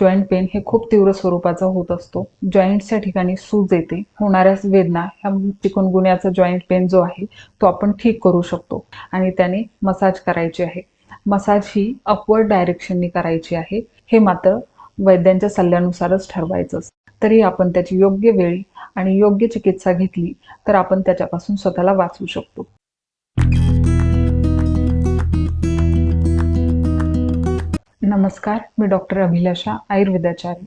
Joint pain हे खूप तीव्र स्वरूपाचा होत असतो. जॉईंटच्या ठिकाणी सूज येते होणाऱ्या वेदना ह्या चिकनगुन्याचा जॉईंट पेन जो आहे तो आपण ठीक करू शकतो. आणि त्याने मसाज करायची आहे. मसाज ही अपवर्ड डायरेक्शननी करायची आहे. हे मात्र वैद्यांच्या सल्ल्यानुसारच ठरवायचं तरी आपण त्याची योग्य वेळी आणि योग्य चिकित्सा घेतली तर आपण त्याच्यापासून स्वतःला वाचवू शकतो. नमस्कार मी डॉक्टर अभिलाषा आयुर्वेदाचार्य.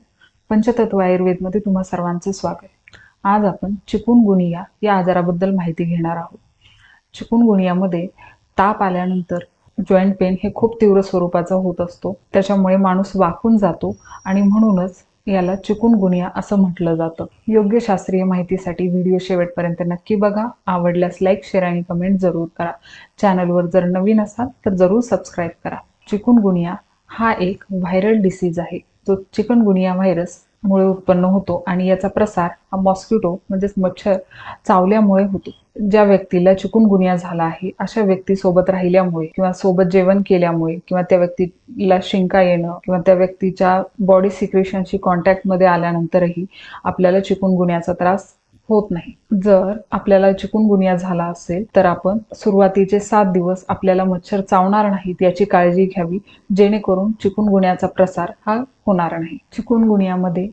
पंचतत्व आयुर्वेदमध्ये तुम्हा सर्वांचे स्वागत. आज आपण चिकुनगुनिया या आजाराबद्दल माहिती घेणार आहोत. चिकुनगुनियामध्ये ताप आल्यानंतर जॉईंट पेन हे खूप तीव्र स्वरूपाचा होत असतो. त्याच्यामुळे माणूस वाकून जातो आणि म्हणूनच याला चिकुनगुनिया असं म्हटलं जातं. योग्य शास्त्रीय माहितीसाठी व्हिडिओ शेवटपर्यंत नक्की बघा. आवडल्यास लाईक शेअर आणि कमेंट जरूर करा. चॅनलवर जर नवीन असाल तर जरूर सबस्क्राईब करा. चिकुनगुनिया हा एक व्हायरल डिसीज आहे. जो चिकनगुनिया व्हायरस मुळे उत्पन्न होतो आणि याचा प्रसार हा मॉस्किटो म्हणजेच मच्छर चावल्यामुळे होतो. ज्या व्यक्तीला चिकुनगुनिया झाला आहे अशा व्यक्ती सोबत राहिल्यामुळे किंवा सोबत जेवण केल्यामुळे किंवा त्या व्यक्तीला शिंका येणं किंवा त्या व्यक्तीच्या बॉडी सिक्रेशनशी कॉन्टॅक्टमध्ये आल्यानंतरही आपल्याला चिकुनगुन्याचा त्रास होत नाही. जर आपल्याला चिकुनगुनिया झाला असेल तर आपण सुरुवातीचे सात दिवस आपल्याला मच्छर चावणार नाहीत याची काळजी घ्यावी जेणेकरून चिकुनगुन्याचा प्रसार हा होणार नाही. चिकुनगुन्यामध्ये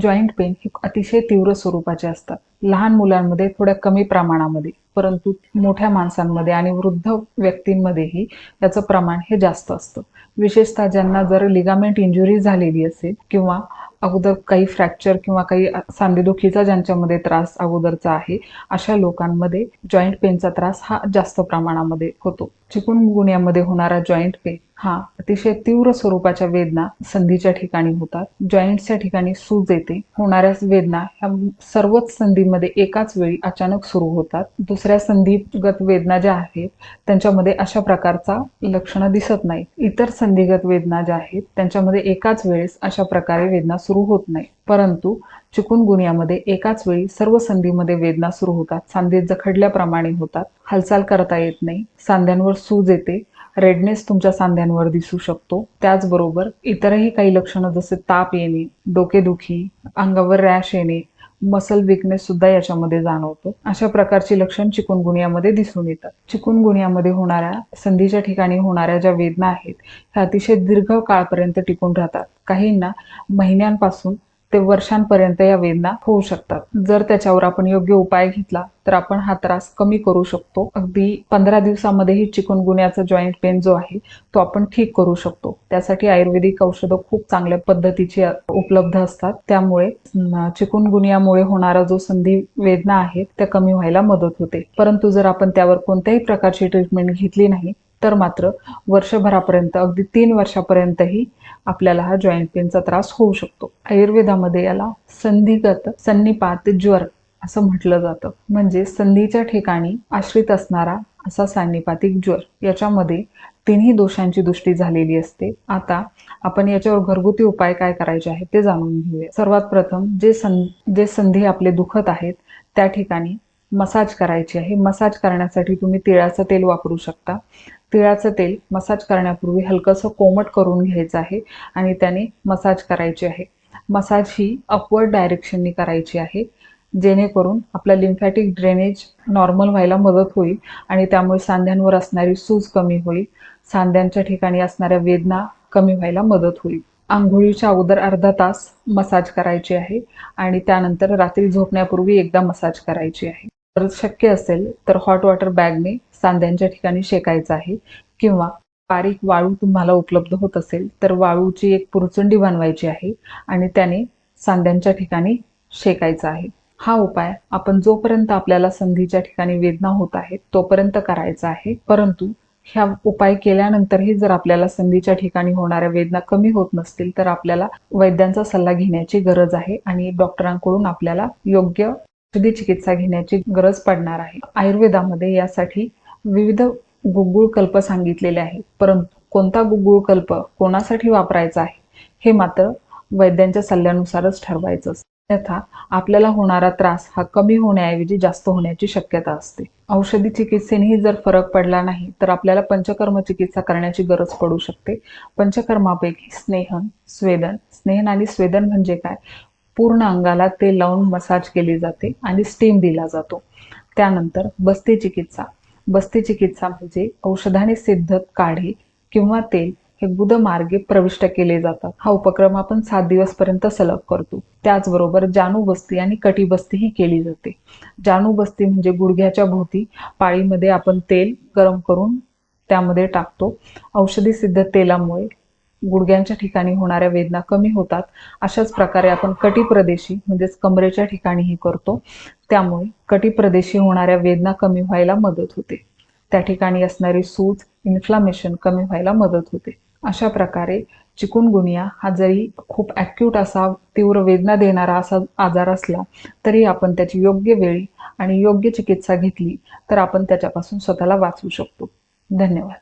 जॉईंट पेन हे अतिशय तीव्र स्वरूपाचे असतात. लहान मुलांमध्ये थोड्या कमी प्रमाणामध्ये परंतु मोठ्या माणसांमध्ये आणि वृद्ध व्यक्तींमध्येही याचं प्रमाण हे जास्त असतं. विशेषतः ज्यांना जर लिगामेंट इंजुरी झालेली असेल किंवा अगोदर काही फ्रॅक्चर किंवा काही सांधेदुखीचा ज्यांच्यामध्ये त्रास अगोदरचा आहे अशा लोकांमध्ये जॉईंट पेनचा त्रास हा जास्त प्रमाणामध्ये होतो. चिकुनगुन्यामध्ये होणारा जॉईंट पेन हा अतिशय तीव्र स्वरूपाच्या वेदना संधीच्या ठिकाणी होतात. जॉईंटच्या ठिकाणी सूज येते. होणाऱ्या वेदना ह्या सर्वच संधीमध्ये एकाच वेळी अचानक सुरू होतात. दुसऱ्या संधीगत वेदना ज्या आहेत त्यांच्यामध्ये अशा प्रकारचा लक्षणं दिसत नाही इतर संधिगत वेदना ज्या आहेत त्यांच्यामध्ये एकाच वेळेस अशा प्रकारे वेदना सुरू होत नाही परंतु चिकुनगुन्यामध्ये एकाच वेळी सर्व संधीमध्ये वेदना सुरू होतात. सांधे जखडल्याप्रमाणे होतात. हालचाल करता येत नाही. सांध्यांवर सूज येते. रेडनेस तुमच्या सांध्यांवर दिसू शकतो. त्याचबरोबर इतरही काही लक्षणं जसे ताप येणे डोकेदुखी अंगावर रॅश येणे मसल विकनेस सुद्धा याच्यामध्ये जाणवतो. अशा प्रकारची लक्षण चिकुनगुनियामध्ये दिसून येतात. चिकुनगुनियामध्ये होणाऱ्या संधीच्या ठिकाणी होणाऱ्या ज्या वेदना आहेत ह्या अतिशय दीर्घ काळपर्यंत टिकून राहतात. काहींना महिन्यांपासून ते वर्षांपर्यंत या वेदना होऊ शकतात. जर त्याच्यावर आपण योग्य उपाय घेतला तर आपण हा त्रास कमी करू शकतो. अगदी पंधरा दिवसामध्येही चिकनगुन्याचा जॉईंट पेन जो आहे तो आपण ठीक करू शकतो. त्यासाठी आयुर्वेदिक औषधं खूप चांगल्या पद्धतीची उपलब्ध असतात. त्यामुळे चिकुनगुनियामुळे होणारा जो संधी वेदना आहेत त्या कमी व्हायला मदत होते. परंतु जर आपण त्यावर कोणत्याही प्रकारची ट्रीटमेंट घेतली नाही तर मात्र वर्षभरापर्यंत अगदी तीन वर्षापर्यंतही आपल्याला हा जॉईंट पेनचा त्रास होऊ शकतो. आयुर्वेदामध्ये याला संधिगत सन्निपात ज्वर असं म्हटलं जातं. म्हणजे संधीच्या ठिकाणी आश्रित असणारा असा सान्निपातिक ज्वर. याच्यामध्ये तिन्ही दोषांची दृष्टी झालेली असते. आता आपण याच्यावर घरगुती उपाय काय करायचे आहेत ते जाणून घेऊया. सर्वात प्रथम जे सं जे संधी आपले दुखत आहेत त्या ठिकाणी मसाज करायची आहे. मसाज करण्यासाठी तुम्ही तिळाचं तेल वापरू शकता. तिळाचं तेल मसाज करण्यापूर्वी हलकंसं कोमट करून घ्यायचं आहे आणि त्याने मसाज करायची आहे. मसाज ही अपवर्ड डायरेक्शननी करायची आहे. जेणेकरून आपला लिम्फॅटिक ड्रेनेज नॉर्मल व्हायला मदत होईल आणि त्यामुळे सांध्यांवर असणारी सूज कमी होईल. सांध्यांच्या ठिकाणी असणाऱ्या वेदना कमी व्हायला मदत होईल. आंघोळीच्या अगोदर अर्धा तास मसाज करायची आहे आणि त्यानंतर रात्री झोपण्यापूर्वी एकदा मसाज करायची आहे. तर शक्य असेल तर हॉट वॉटर बॅगने सांध्यांच्या ठिकाणी शेकायचं आहे. किंवा बारीक वाळू तुम्हाला उपलब्ध होत असेल तर वाळूची एक पुरचुंडी बनवायची आहे आणि त्याने सांध्यांच्या ठिकाणी शेकायचं आहे. हा उपाय आपण जोपर्यंत आपल्याला संधीच्या ठिकाणी वेदना होत आहेत तोपर्यंत करायचा आहे. परंतु ह्या उपाय केल्यानंतरही जर आपल्याला संधीच्या ठिकाणी होणाऱ्या वेदना कमी होत नसतील तर आपल्याला वैद्यांचा सल्ला घेण्याची गरज आहे आणि डॉक्टरांकडून आपल्याला योग्य औषधी चिकित्सा घेण्याची गरज पडणार आहे. आयुर्वेदामध्ये यासाठी विविध गुगुळ कल्प सांगितलेले आहेत. परंतु कोणता गुगुळ कल्प कोणासाठी वापरायचा आहे? हे मात्र वैद्यांच्या सल्ल्यानुसारच ठरवायचं अन्यथा आपल्याला होणारा त्रास हा कमी होण्याऐवजी जास्त होण्याची शक्यता असते. औषधी चिकित्सेनेही जर फरक पडला नाही तर आपल्याला पंचकर्म चिकित्सा करण्याची गरज पडू शकते. पंचकर्मापैकी स्नेहन स्वेदन. स्नेहन आणि स्वेदन म्हणजे काय? पूर्ण अंगाला तेल लावून मसाज केली जाते आणि स्टीम दिला जातो. त्यानंतर बस्ती चिकित्सा. बस्ती चिकित्सा म्हणजे औषधाने सिद्ध काढे किंवा तेल हे गुदमार्गे प्रविष्ट केले जातात. हा उपक्रम आपण सात दिवस पर्यंत सलग करतो. त्याचबरोबर जानू बस्ती आणि कटी बस्ती ही केली जाते. जानू बस्ती म्हणजे गुडघ्याच्या भोवती पाळीमध्ये आपण तेल गरम करून त्यामध्ये टाकतो. औषधी सिद्ध तेलामुळे गुडघ्यांच्या ठिकाणी होणाऱ्या वेदना कमी होतात. अशाच प्रकारे आपण कटी प्रदेशी म्हणजेच कमरेच्या ठिकाणीही करतो. त्यामुळे कटी प्रदेशी होणाऱ्या वेदना कमी व्हायला मदत होते. त्या ठिकाणी असणारी सूज इन्फ्लामेशन कमी व्हायला मदत होते. अशा प्रकारे चिकुनगुनिया हा जरी खूप ॲक्यूट असा तीव्र वेदना देणारा असा आजार असला तरी आपण त्याची योग्य वेळी आणि योग्य चिकित्सा घेतली तर आपण त्याच्यापासून स्वतःला वाचवू शकतो. धन्यवाद.